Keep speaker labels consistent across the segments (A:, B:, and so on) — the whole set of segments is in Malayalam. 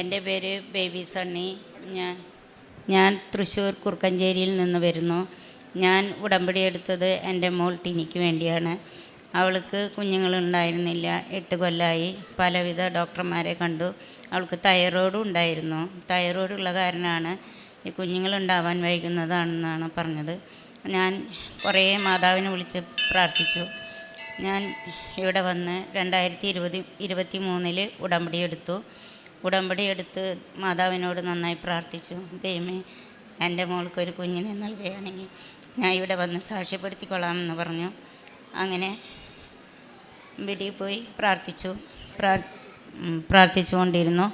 A: എന്റെ പേര് ബേബി സണ്ണി. ഞാൻ ഞാൻ തൃശ്ശൂർ കുറുക്കഞ്ചേരിയിൽ നിന്ന് വരുന്നു. ഞാൻ ഉടമ്പടി എടുത്തത് എന്റെ മോൾ ടിനിക്ക് വേണ്ടിയാണ്. അവൾക്ക് കുഞ്ഞുങ്ങളുണ്ടായിരുന്നില്ല. എട്ട് കൊല്ലമായി പലവിധ ഡോക്ടർമാരെ കണ്ടു. അവൾക്ക് തൈറോയ്ഡും ഉണ്ടായിരുന്നു. തൈറോയ്ഡുള്ള കാരണമാണ് ഈ കുഞ്ഞുങ്ങളുണ്ടാവാൻ വൈകുന്നതാണെന്നാണ് പറഞ്ഞത്. ഞാൻ കുറേ മാതാവിനെ വിളിച്ച് പ്രാർത്ഥിച്ചു. ഞാൻ ഇവിടെ വന്ന് രണ്ടായിരത്തി ഇരുപത് ഇരുപത്തി മൂന്നിൽ ഉടമ്പടി എടുത്തു. ഉടമ്പടി എടുത്ത് മാതാവിനോട് നന്നായി പ്രാർത്ഥിച്ചു. ദൈവമേ എന്റെ മോൾക്ക് ഒരു കുഞ്ഞിനെ നൽകുകയാണെങ്കിൽ ഞാൻ ഇവിടെ വന്ന് സാക്ഷ്യപ്പെടുത്തിക്കൊള്ളാമെന്ന് പറഞ്ഞു. അങ്ങനെ വീട്ടിൽ പോയി പ്രാർത്ഥിച്ചു. പ്രാ പ്രാർത്ഥിച്ചുകൊണ്ടിരുന്നു.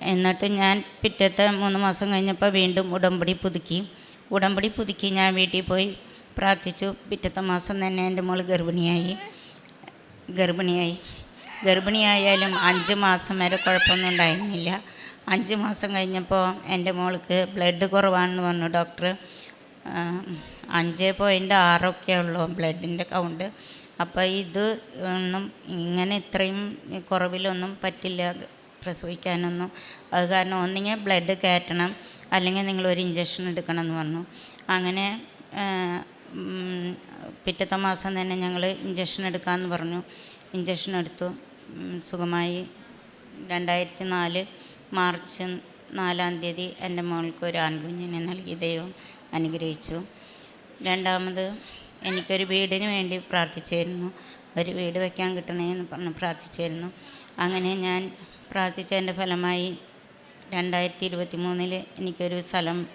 A: എന്നിട്ട് ഞാൻ പിറ്റത്തെ മൂന്ന് മാസം കഴിഞ്ഞപ്പോൾ വീണ്ടും ഉടമ്പടി പുതുക്കി. ഉടമ്പടി പുതുക്കി ഞാൻ വീട്ടിൽ പോയി പ്രാർത്ഥിച്ചു. പിറ്റത്തെ മാസം തന്നെ എന്റെ മോൾ ഗർഭിണിയായി. ഗർഭിണിയായി. ഗർഭിണിയായാലും അഞ്ച് മാസം വരെ കുഴപ്പമൊന്നും ഉണ്ടായിരുന്നില്ല. അഞ്ച് മാസം കഴിഞ്ഞപ്പോൾ എന്റെ മോൾക്ക് ബ്ലഡ് കുറവാണെന്ന് പറഞ്ഞു ഡോക്ടർ. അഞ്ച് പോയിന്റ് ആറൊക്കെ ഉള്ളൂ ബ്ലഡിന്റെ കൗണ്ട് അപ്പോൾ ഇത് ഒന്നും ഇങ്ങനെ ഇത്രയും കുറവിലൊന്നും പറ്റില്ല പ്രസവിക്കാനൊന്നും. അത് കാരണം ഒന്നിങ്ങനെ ബ്ലഡ് കയറ്റണം അല്ലെങ്കിൽ നിങ്ങൾ ഒരു ഇഞ്ചക്ഷൻ എടുക്കണം എന്ന് പറഞ്ഞു. അങ്ങനെ പിറ്റത്തെ മാസം തന്നെ ഞങ്ങൾ ഇഞ്ചക്ഷൻ എടുക്കാമെന്ന് പറഞ്ഞു. ഇഞ്ചക്ഷൻ എടുത്തു. സുഖമായി. രണ്ടായിരത്തി നാല് മാർച്ച് നാലാം തീയതി എന്റെ മോൾക്ക് ഒരു ആൺകുഞ്ഞിനെ നൽകി ദൈവം അനുഗ്രഹിച്ചു. രണ്ടാമത് എനിക്കൊരു വീടിന് വേണ്ടി പ്രാർത്ഥിച്ചായിരുന്നു. ഒരു വീട് വയ്ക്കാൻ കിട്ടണേന്ന് പറഞ്ഞ് പ്രാർത്ഥിച്ചായിരുന്നു. അങ്ങനെ ഞാൻ പ്രാർത്ഥിച്ചതിന്റെ ഫലമായി രണ്ടായിരത്തി ഇരുപത്തി മൂന്നിൽ എനിക്കൊരു സ്ഥലം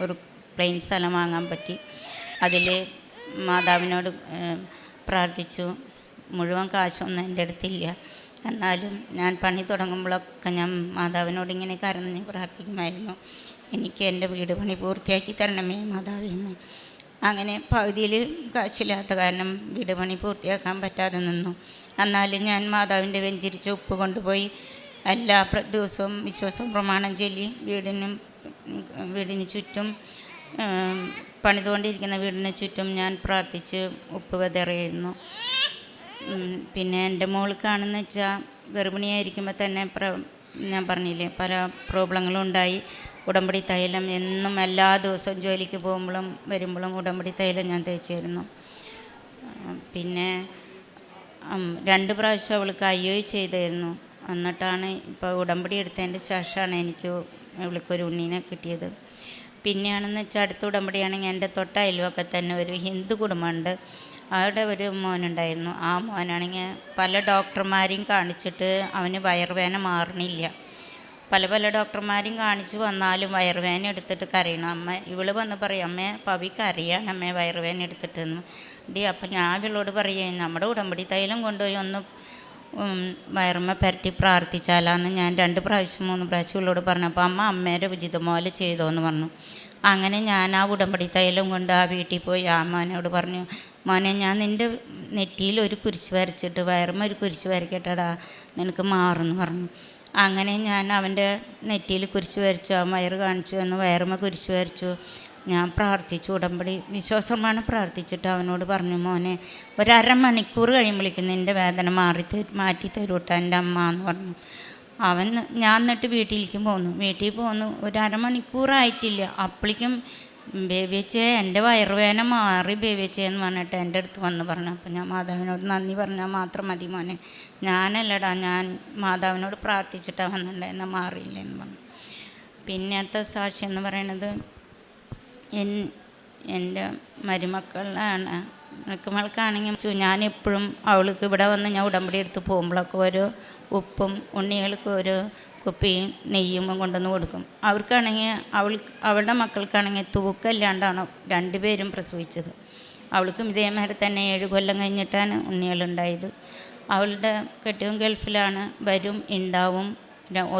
A: ഒരു പ്ലെയിൻ സ്ഥലം വാങ്ങാൻ പറ്റി. അതിൽ മാതാവിനോട് പ്രാർത്ഥിച്ചു. മുഴുവൻ കാശൊന്നും എന്റെ അടുത്തില്ല. എന്നാലും ഞാൻ പണി തുടങ്ങുമ്പോഴൊക്കെ ഞാൻ മാതാവിനോട് ഇങ്ങനെ കരഞ്ഞ് പ്രാർത്ഥിക്കുമായിരുന്നു. എനിക്ക് എന്റെ വീട് പണി പൂർത്തിയാക്കി തരണമേ മാതാവിന്ന് അങ്ങനെ പകുതിയിൽ കാശില്ലാത്ത കാരണം വീട് പണി പൂർത്തിയാക്കാൻ പറ്റാതെ നിന്നു. എന്നാലും ഞാൻ മാതാവിന്റെ വെഞ്ചിരിച്ച് ഉപ്പ് കൊണ്ടുപോയി എല്ലാ ദിവസവും വിശ്വാസം പ്രമാണം ചൊല്ലി വീടിനും വീടിന് ചുറ്റും പണിതുകൊണ്ടിരിക്കുന്ന വീടിന് ചുറ്റും ഞാൻ പ്രാർത്ഥിച്ച് ഉപ്പ് വിതറിയിരുന്നു. പിന്നെ എന്റെ മോൾക്കാണെന്ന് വെച്ചാൽ ഗർഭിണിയായിരിക്കുമ്പോൾ തന്നെ പ്ര ഞാൻ പറഞ്ഞില്ലേ പല പ്രോബ്ലങ്ങളും ഉണ്ടായി. ഉടമ്പടി തൈലം എന്നും എല്ലാ ദിവസവും ജോലിക്ക് പോകുമ്പോഴും വരുമ്പോഴും ഉടമ്പടി തൈലം ഞാൻ തേച്ചായിരുന്നു. പിന്നെ രണ്ട് പ്രാവശ്യം അവൾക്ക് അയ്യോ ചെയ്തായിരുന്നു. എന്നിട്ടാണ് ഇപ്പോൾ ഉടമ്പടി എടുത്തതിന്റെ ശേഷമാണ് എനിക്ക് അവൾക്കൊരു ഉണ്ണീനെ കിട്ടിയത്. പിന്നെയാണെന്ന് വെച്ചാൽ അടുത്ത ഉടമ്പടിയാണെങ്കിൽ എന്റെ തൊട്ട അയൽവക്കെ തന്നെ ഒരു ഹിന്ദു കുടുംബമുണ്ട്. അവിടെ ഒരു മോനുണ്ടായിരുന്നു. ആ മോനാണെങ്കിൽ പല ഡോക്ടർമാരെയും കാണിച്ചിട്ട് അവന് വയറുവേന മാറണില്ല. പല പല ഡോക്ടർമാരെയും കാണിച്ച് വന്നാലും വയറുവേന എടുത്തിട്ട് കരയണം. അമ്മ ഇവൾ വന്ന് പറയും അമ്മ പവി കരയാണ് അമ്മേ വയറുവേന എടുത്തിട്ടെന്ന്. ഡി അപ്പം ഞാൻ ഇവളോട് പറയേ നമ്മുടെ ഉടമ്പടി തൈലം കൊണ്ടുപോയി ഒന്ന് വയറമ്മ വയറുമ്മ പുരട്ടി പ്രാർത്ഥിച്ചാലാന്ന് ഞാൻ രണ്ട് പ്രാവശ്യം മൂന്ന് പ്രാവശ്യം ഇവളോട് പറഞ്ഞപ്പോൾ അമ്മ അമ്മേന്റെ ഉചിതം പോലെ ചെയ്തോന്ന് പറഞ്ഞു. അങ്ങനെ ഞാൻ ആ ഉടമ്പടി തൈലം കൊണ്ട് ആ വീട്ടിൽ പോയി. ആ മോനോട് പറഞ്ഞു മോനെ ഞാൻ നിന്റെ നെറ്റിയിൽ ഒരു കുരിശ് വരച്ചിട്ട് വയറുമ്പോൾ ഒരു കുരിശ് വരയ്ക്കട്ടടാ നിനക്ക് മാറുമെന്ന് പറഞ്ഞു. അങ്ങനെ ഞാൻ അവന്റെ നെറ്റിയിൽ കുരിശ് വരച്ചു ആ വയറ് കാണിച്ചു എന്ന് വയറുമ്മ കുരിശ് വരച്ചു. ഞാൻ പ്രാർത്ഥിച്ചു ഉടമ്പടി വിശ്വാസമാണ് പ്രാർത്ഥിച്ചിട്ട് അവനോട് പറഞ്ഞു മോനെ ഒരു അരമണിക്കൂർ കഴിയുമ്പോഴേക്കും നിന്റെ വേദന മാറി മാറ്റി തരൂട്ടാ എന്റെ അമ്മ എന്ന് പറഞ്ഞു. അവൻ ഞാൻ എന്നിട്ട് വീട്ടിലേക്ക് പോന്നു. വീട്ടിൽ പോന്നു. ഒരു അരമണിക്കൂറായിട്ടില്ല അപ്പളിക്കും ബേബിച്ചേ എന്റെ വയറുവേദന മാറി ബേബിച്ചേ എന്ന് പറഞ്ഞിട്ട് എന്റെ അടുത്ത് വന്ന് പറഞ്ഞു. അപ്പം ഞാൻ മാതാവിനോട് നന്ദി പറഞ്ഞാൽ മാത്രം മതി മോനെ. ഞാനല്ലടാ ഞാൻ മാതാവിനോട് പ്രാർത്ഥിച്ചിട്ടാണ് വന്നിട്ടുണ്ടായിരുന്ന. മാറിയില്ല എന്ന് പറഞ്ഞു. പിന്നത്തെ സാക്ഷി എന്ന് പറയുന്നത് എൻ എന്റെ മരുമക്കളാണ് മരുമക്കൾക്കാണെങ്കിൽ ഞാൻ എപ്പോഴും അവൾക്ക് ഇവിടെ വന്ന് ഞാൻ ഉടമ്പടി എടുത്ത് പോകുമ്പോഴൊക്കെ ഒരു ഉപ്പും ഉണ്ണികൾക്ക് ഒരു കുപ്പിയും നെയ്യും കൊണ്ടുവന്ന് കൊടുക്കും. അവർക്കാണെങ്കിൽ അവൾ അവളുടെ മക്കൾക്കാണെങ്കിൽ തൂക്കമില്ലാണ്ടാണ് രണ്ടുപേരും പ്രസവിച്ചത്. അവൾക്കും ഇതേമാതിരി തന്നെ ഏഴ് കൊല്ലം കഴിഞ്ഞിട്ടാണ് ഉണ്ണികളുണ്ടായത്. അവളുടെ കെട്ടിയും ഗൾഫിലാണ് വരും ഉണ്ടാവും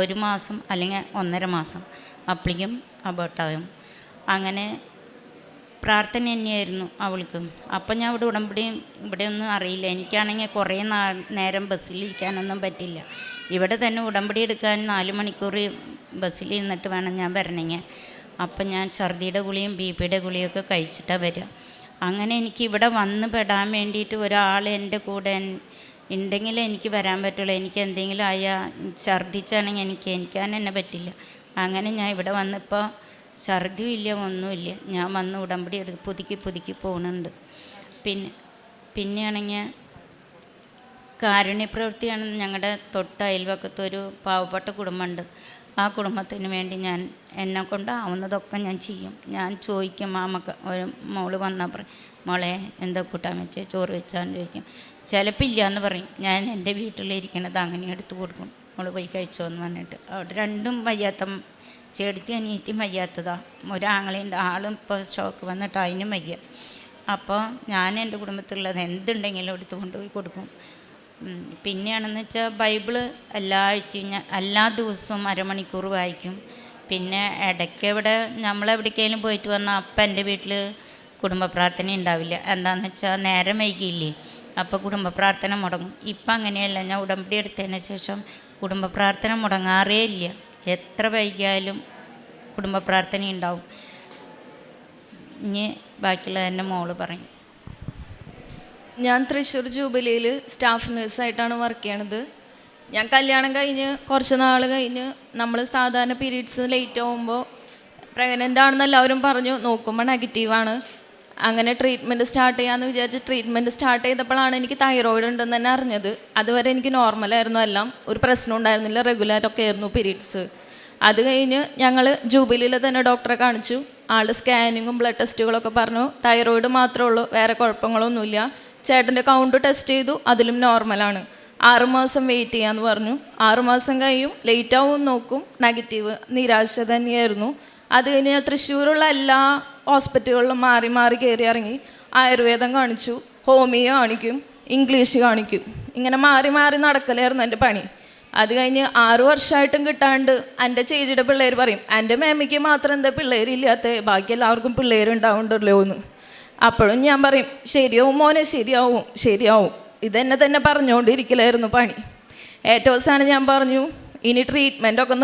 A: ഒരു മാസം അല്ലെങ്കിൽ ഒന്നര മാസം. അപ്പോഴേക്കും അബോട്ടാവും അങ്ങനെ പ്രാർത്ഥന തന്നെയായിരുന്നു അവൾക്ക്. അപ്പം ഞാൻ ഇവിടെ ഉടമ്പടിയും ഇവിടെ ഒന്നും അറിയില്ല. എനിക്കാണെങ്കിൽ കുറേ നേരം ബസ്സിലിരിക്കാനൊന്നും പറ്റില്ല. ഇവിടെ തന്നെ ഉടമ്പടി എടുക്കാൻ നാല് മണിക്കൂർ ബസ്സിൽ ഇരുന്നിട്ട് വേണം ഞാൻ വരണമെങ്കിൽ. അപ്പം ഞാൻ ഛർദിയുടെ ഗുളിയും ബി പിയുടെ ഗുളിയൊക്കെ കഴിച്ചിട്ടാണ് വരിക. അങ്ങനെ എനിക്ക് ഇവിടെ വന്ന് പെടാൻ വേണ്ടിയിട്ട് ഒരാൾ എന്റെ കൂടെ ഉണ്ടെങ്കിൽ എനിക്ക് വരാൻ പറ്റുള്ളൂ. എനിക്ക് എന്തെങ്കിലും ആയാൽ ഛർദിച്ചാണെങ്കിൽ എനിക്ക് എനിക്കാൻ തന്നെ പറ്റില്ല. അങ്ങനെ ഞാൻ ഇവിടെ വന്നപ്പോൾ ഛർദിയും ഒന്നുമില്ല. ഞാൻ വന്ന് ഉടമ്പടി എടുത്ത് പുതുക്കി പുതുക്കി പോകുന്നുണ്ട് പിന്നെ പിന്നെയാണെങ്കിൽ കാരുണ്യപ്രവൃത്തിയാണ് ഞങ്ങളുടെ തൊട്ട് അയൽവക്കത്ത് ഒരു പാവപ്പെട്ട കുടുംബമുണ്ട്. ആ കുടുംബത്തിന് വേണ്ടി ഞാൻ എന്നെ കൊണ്ടാവുന്നതൊക്കെ ഞാൻ ചെയ്യും. ഞാൻ ചോദിക്കും ആ മക്ക ഒരു മോൾ വന്നാൽ പറയും മോളെ എന്താ കൂട്ടാൻ വെച്ചേ? ചോറ് വെച്ചാന്ന് ചോദിക്കും. ചിലപ്പോൾ ഇല്ല എന്ന് പറയും. ഞാൻ എന്റെ വീട്ടിലിരിക്കണത് അങ്ങനെ എടുത്തു കൊടുക്കും. മോൾ പോയി കഴിച്ചോ എന്ന് പറഞ്ഞിട്ട്. അവിടെ രണ്ടും വയ്യാത്ത ചേടത്തി അനിയത്തിയും വയ്യാത്തതാ. ഒരാങ്ങളുണ്ട് ആളും ഇപ്പോൾ ഷോക്ക് വന്നിട്ട് അതിനും വയ്യ. അപ്പോൾ ഞാൻ എന്റെ കുടുംബത്തിലുള്ളത് എന്തുണ്ടെങ്കിലും എടുത്തു കൊണ്ടുപോയി കൊടുക്കും. പിന്നെയാണെന്ന് വെച്ചാൽ ബൈബിൾ എല്ലാ ആഴ്ചയും എല്ലാ ദിവസവും അരമണിക്കൂർ വായിക്കും. പിന്നെ ഇടയ്ക്ക് ഇവിടെ നമ്മളെവിടേക്കെങ്കിലും പോയിട്ട് വന്നാൽ അപ്പം എന്റെ വീട്ടിൽ കുടുംബ പ്രാർത്ഥന ഉണ്ടാവില്ല. എന്താണെന്ന് വെച്ചാൽ നേരം വൈകിയില്ലേ അപ്പോൾ കുടുംബ പ്രാർത്ഥന മുടങ്ങും. ഇപ്പം അങ്ങനെയല്ല ഞാൻ ഉടമ്പടി എടുത്തതിന് ശേഷം കുടുംബ പ്രാർത്ഥന മുടങ്ങാറേ ഇല്ല. എത്ര വൈകിയാലും കുടുംബ പ്രാർത്ഥന ഉണ്ടാവും. ഇനി ബാക്കിയുള്ള എന്റെ മോൾ പറയും.
B: ഞാൻ തൃശ്ശൂർ ജൂബിലിയിൽ സ്റ്റാഫ് നഴ്സായിട്ടാണ് വർക്ക് ചെയ്യണത്. ഞാൻ കല്യാണം കഴിഞ്ഞ് കുറച്ച് നാൾ കഴിഞ്ഞ് നമ്മൾ സാധാരണ പീരീഡ്സ് ലേറ്റ് ആവുമ്പോൾ പ്രഗ്നന്റ് ആണെന്ന് എല്ലാവരും പറഞ്ഞു നോക്കുമ്പോൾ നെഗറ്റീവാണ് അങ്ങനെ ട്രീറ്റ്മെന്റ് സ്റ്റാർട്ട് ചെയ്യാമെന്ന് വിചാരിച്ച് ട്രീറ്റ്മെന്റ് സ്റ്റാർട്ട് ചെയ്തപ്പോഴാണ് എനിക്ക് തൈറോയിഡ് ഉണ്ടെന്ന് തന്നെ അറിഞ്ഞത്. അതുവരെ എനിക്ക് നോർമലായിരുന്നു എല്ലാം. ഒരു പ്രശ്നം ഉണ്ടായിരുന്നില്ല. റെഗുലറൊക്കെ ആയിരുന്നു പീരീഡ്സ് അത് കഴിഞ്ഞ് ഞങ്ങൾ ജൂബിലിയിൽ തന്നെ ഡോക്ടറെ കാണിച്ചു. ആൾ സ്കാനിങ്ങും ബ്ലഡ് ടെസ്റ്റുകളൊക്കെ പറഞ്ഞു. തൈറോയിഡ് മാത്രമേ ഉള്ളൂ. വേറെ കുഴപ്പങ്ങളൊന്നുമില്ല. ചേട്ടന്റെ കൗണ്ട് ടെസ്റ്റ് ചെയ്തു. അതിലും നോർമലാണ് ആറുമാസം വെയിറ്റ് ചെയ്യാമെന്ന് പറഞ്ഞു. ആറുമാസം കഴിയും. ലേറ്റ് ആവും നോക്കും. നെഗറ്റീവ് നിരാശ തന്നെയായിരുന്നു. അത് കഴിഞ്ഞ് തൃശ്ശൂരുള്ള എല്ലാ ഹോസ്പിറ്റലുകളിലും മാറി മാറി കയറി ഇറങ്ങി ആയുർവേദം കാണിച്ചു ഹോമിയോ കാണിക്കും ഇംഗ്ലീഷ് കാണിക്കും. ഇങ്ങനെ മാറി മാറി നടക്കലായിരുന്നു എന്റെ പണി. അത് കഴിഞ്ഞ് ആറു വർഷമായിട്ടും കിട്ടാണ്ട് എന്റെ ചേച്ചിയുടെ പിള്ളേർ പറയും എന്റെ മേമയ്ക്ക് മാത്രം എന്താ പിള്ളേരില്ലാത്ത ബാക്കി എല്ലാവർക്കും പിള്ളേരുണ്ടാവുണ്ടല്ലോ എന്ന്. അപ്പോഴും ഞാൻ പറയും ശരിയാവും മോനെ ശരിയാവും ശരിയാവും. ഇതെന്നെ തന്നെ പറഞ്ഞുകൊണ്ടിരിക്കലായിരുന്നു പണി. ഏറ്റവും അവസാനം ഞാൻ പറഞ്ഞു ഇനി ട്രീറ്റ്മെന്റ് ഒക്കെ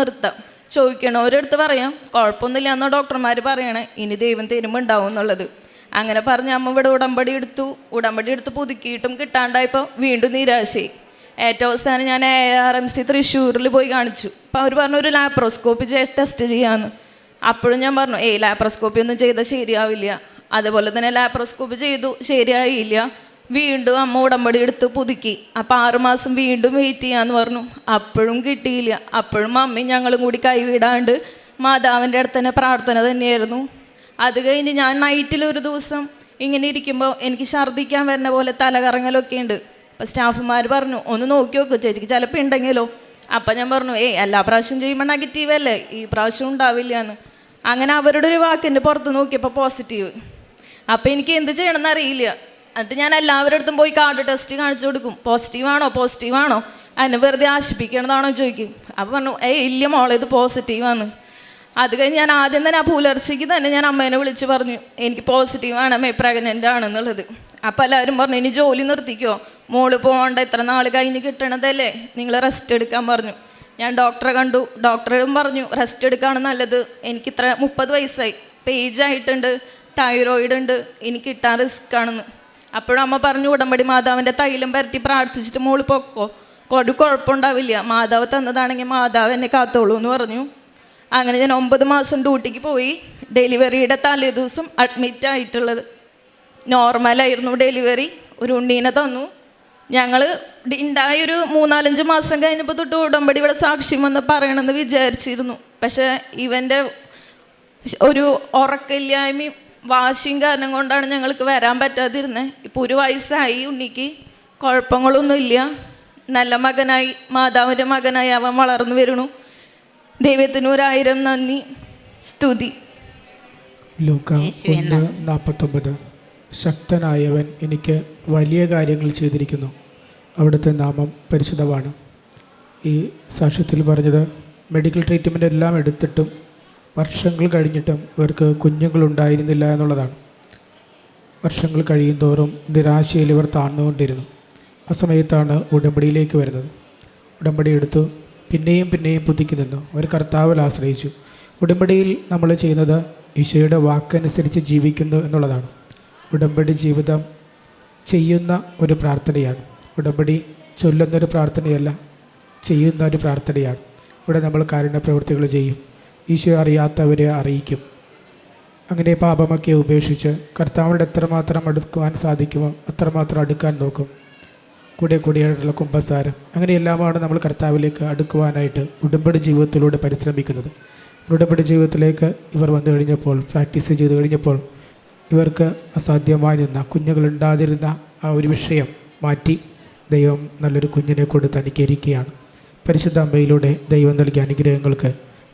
B: നിർത്താം ഒരിടത്ത് പറയാം കുഴപ്പമൊന്നുമില്ല എന്നോ ഡോക്ടർമാർ പറയണേ ഇനി ദൈവം തരുമ്പോൾ ഉണ്ടാവും എന്നുള്ളത്. അങ്ങനെ പറഞ്ഞ് അമ്മ ഇവിടെ ഉടമ്പടി എടുത്തു. ഉടമ്പടി എടുത്ത് പുതുക്കിയിട്ടും കിട്ടാണ്ടായപ്പോൾ വീണ്ടും നിരാശയായി. ഏറ്റവും അവസാനം ഞാൻ എ ആർ എം സി തൃശ്ശൂരിൽ പോയി കാണിച്ചു. അപ്പോൾ അവർ പറഞ്ഞു ഒരു ലാപ്രോസ്കോപ്പി ടെസ്റ്റ് ചെയ്യാമെന്ന് അപ്പോഴും ഞാൻ പറഞ്ഞു ഏയ് ലാപ്രോസ്കോപ്പി ഒന്നും ചെയ്താൽ ശരിയാവില്ല. അതുപോലെ തന്നെ ലാപ്രോസ്കോപ്പി ചെയ്തു ശരിയായില്ല. വീണ്ടും അമ്മ ഉടമ്പടി എടുത്ത് പുതുക്കി. അപ്പം ആറുമാസം വീണ്ടും വെയിറ്റ് ചെയ്യാന്ന് പറഞ്ഞു. അപ്പോഴും കിട്ടിയില്ല. അപ്പോഴും അമ്മയും ഞങ്ങളും കൂടി കൈവിടാണ്ട് മാതാവിന്റെ അടുത്ത് തന്നെ പ്രാർത്ഥന തന്നെയായിരുന്നു. അത് കഴിഞ്ഞ് ഞാൻ നൈറ്റിൽ ഒരു ദിവസം ഇങ്ങനെ ഇരിക്കുമ്പോൾ എനിക്ക് ഛർദ്ദിക്കാൻ വരുന്ന പോലെ തലകറങ്ങലൊക്കെ ഉണ്ട്. അപ്പം സ്റ്റാഫുമാർ പറഞ്ഞു ഒന്ന് നോക്കി നോക്കൂ ചേച്ചിക്ക് ചിലപ്പോൾ ഉണ്ടെങ്കിലോ അപ്പം ഞാൻ പറഞ്ഞു ഏയ് എല്ലാ പ്രാവശ്യം ചെയ്യുമ്പോൾ നെഗറ്റീവ് അല്ലേ? ഈ പ്രാവശ്യം ഉണ്ടാവില്ല എന്ന് അങ്ങനെ അവരുടെ ഒരു വാക്കിന്റെ പുറത്ത് നോക്കിയപ്പോൾ പോസിറ്റീവ് അപ്പം എനിക്ക് എന്ത് ചെയ്യണമെന്ന് അറിയില്ല. എന്നിട്ട് ഞാൻ എല്ലാവരുടെ അടുത്തും പോയി കാർഡ് ടെസ്റ്റ് കാണിച്ചു കൊടുക്കും. പോസിറ്റീവാണോ പോസിറ്റീവാണോ അതിനെ വെറുതെ ആശിപ്പിക്കണതാണോ ചോദിക്കും. അപ്പം പറഞ്ഞു ഏയ് ഇല്ല മോളെ ഇത് പോസിറ്റീവാണ് അത് കഴിഞ്ഞ് ഞാൻ ആദ്യം തന്നെ ആ പുലർച്ചയ്ക്ക് തന്നെ ഞാൻ അമ്മേനെ വിളിച്ച് പറഞ്ഞു എനിക്ക് പോസിറ്റീവ് ആണ് അമ്മേ പ്രഗ്നന്റ് ആണെന്നുള്ളത് അപ്പം എല്ലാവരും പറഞ്ഞു ഇനി ജോലി നിർത്തിക്കോ? മോൾ പോകണ്ട ഇത്ര നാൾ കഴിഞ്ഞ് കിട്ടണതല്ലേ? നിങ്ങൾ റെസ്റ്റ് എടുക്കാൻ പറഞ്ഞു. ഞാൻ ഡോക്ടറെ കണ്ടു. ഡോക്ടറും പറഞ്ഞു റെസ്റ്റ് എടുക്കുകയാണ് നല്ലത്. എനിക്ക് ഇത്ര മുപ്പത് വയസ്സായി. പേജ് ആയിട്ടുണ്ട്. തൈറോയിഡ് ഉണ്ട്. എനിക്ക് കിട്ടാൻ റിസ്ക് ആണെന്ന്. അപ്പോഴും അമ്മ പറഞ്ഞു ഉടമ്പടി മാതാവിന്റെ തൈലം പരട്ടി പ്രാർത്ഥിച്ചിട്ട് മോൾ പൊക്കോ. കൊടു കുഴപ്പമുണ്ടാവില്ല മാതാവ് തന്നതാണെങ്കിൽ മാതാവ് എന്നെ കാത്തോളൂ എന്ന് പറഞ്ഞു. അങ്ങനെ ഞാൻ ഒമ്പത് മാസം ഡ്യൂട്ടിക്ക് പോയി. ഡെലിവറിയുടെ തലേ ദിവസം അഡ്മിറ്റ് ആയിട്ടുള്ളത് നോർമലായിരുന്നു ഡെലിവറി. ഒരു ഉണ്ണീനെ തന്നു. ഞങ്ങൾ ഉണ്ടായ ഒരു മൂന്നാലഞ്ച് മാസം കഴിഞ്ഞപ്പോൾ തൊട്ട് ഉടമ്പടി ഇവിടെ സാക്ഷ്യം വന്ന് പറയണമെന്ന് വിചാരിച്ചിരുന്നു. പക്ഷേ ഇവന്റെ ഒരു ഉറക്കമില്ലായ്മയും വാശിയും കാരണം കൊണ്ടാണ് ഞങ്ങൾക്ക് വരാൻ പറ്റാതിരുന്നത് ഇപ്പോൾ ഒരു വയസ്സായി ഉണ്ണിക്ക്. കുഴപ്പങ്ങളൊന്നുമില്ല. നല്ല മകനായി മാതാവിന്റെ മകനായി അവൻ വളർന്നു വരുന്നു. ദൈവത്തിന് ഒരായിരം നന്ദി. സ്തുതി.
C: നാൽപ്പത്തൊമ്പത് ശക്തനായവൻ എനിക്ക് വലിയ കാര്യങ്ങൾ ചെയ്തിരിക്കുന്നു. അവിടുത്തെ നാമം പരിശുദ്ധമാണ്. ഈ സാക്ഷ്യത്തിൽ പറഞ്ഞത് മെഡിക്കൽ ട്രീറ്റ്മെന്റ് എല്ലാം എടുത്തിട്ടും വർഷങ്ങൾ കഴിഞ്ഞിട്ടും ഇവർക്ക് കുഞ്ഞുങ്ങളുണ്ടായിരുന്നില്ല എന്നുള്ളതാണ്. വർഷങ്ങൾ കഴിയും തോറും നിരാശയിൽ ഇവർ താഴ്ന്നുകൊണ്ടിരുന്നു. ആ സമയത്താണ് ഉടമ്പടിയിലേക്ക് വരുന്നത്. ഉടമ്പടി എടുത്തു പിന്നെയും പിന്നെയും പുതുക്കി നിന്നു. ഒരു കർത്താവിൽ ആശ്രയിച്ചു. ഉടമ്പടിയിൽ നമ്മൾ ചെയ്യുന്നത് ഈശോയുടെ വാക്കനുസരിച്ച് ജീവിക്കുന്നു എന്നുള്ളതാണ്. ഉടമ്പടി ജീവിതം ചെയ്യുന്ന ഒരു പ്രാർത്ഥനയാണ്. ഉടമ്പടി ചൊല്ലുന്നൊരു പ്രാർത്ഥനയല്ല ചെയ്യുന്ന ഒരു പ്രാർത്ഥനയാണ്. ഇവിടെ നമ്മൾ കാരുണ്യ പ്രവൃത്തികൾ ചെയ്യും. ഈശോ അറിയാത്തവരെ അറിയിക്കും. അങ്ങനെ പാപമൊക്കെ ഉപേക്ഷിച്ച് കർത്താവിനോട് എത്രമാത്രം അടുക്കുവാൻ സാധിക്കുമോ അത്രമാത്രം അടുക്കാൻ നോക്കും. കൂടെ കൂടിയായിട്ടുള്ള കുംഭസാരം അങ്ങനെയെല്ലാമാണ് നമ്മൾ കർത്താവിലേക്ക് അടുക്കുവാനായിട്ട് ഉടമ്പടി ജീവിതത്തിലൂടെ പരിശ്രമിക്കുന്നത്. ഉടമ്പടി ജീവിതത്തിലേക്ക് ഇവർ വന്നു കഴിഞ്ഞപ്പോൾ പ്രാക്ടീസ് ചെയ്ത് കഴിഞ്ഞപ്പോൾ ഇവർക്ക് അസാധ്യമായി നിന്ന കുഞ്ഞുങ്ങളുണ്ടാതിരുന്ന ആ ഒരു വിഷയം മാറ്റി ദൈവം നല്ലൊരു കുഞ്ഞിനെ കൊണ്ട് തനിക്കിരിക്കുകയാണ് പരിശുദ്ധ അമ്മയിലൂടെ ദൈവം നൽകിയ അനുഗ്രഹങ്ങൾക്ക്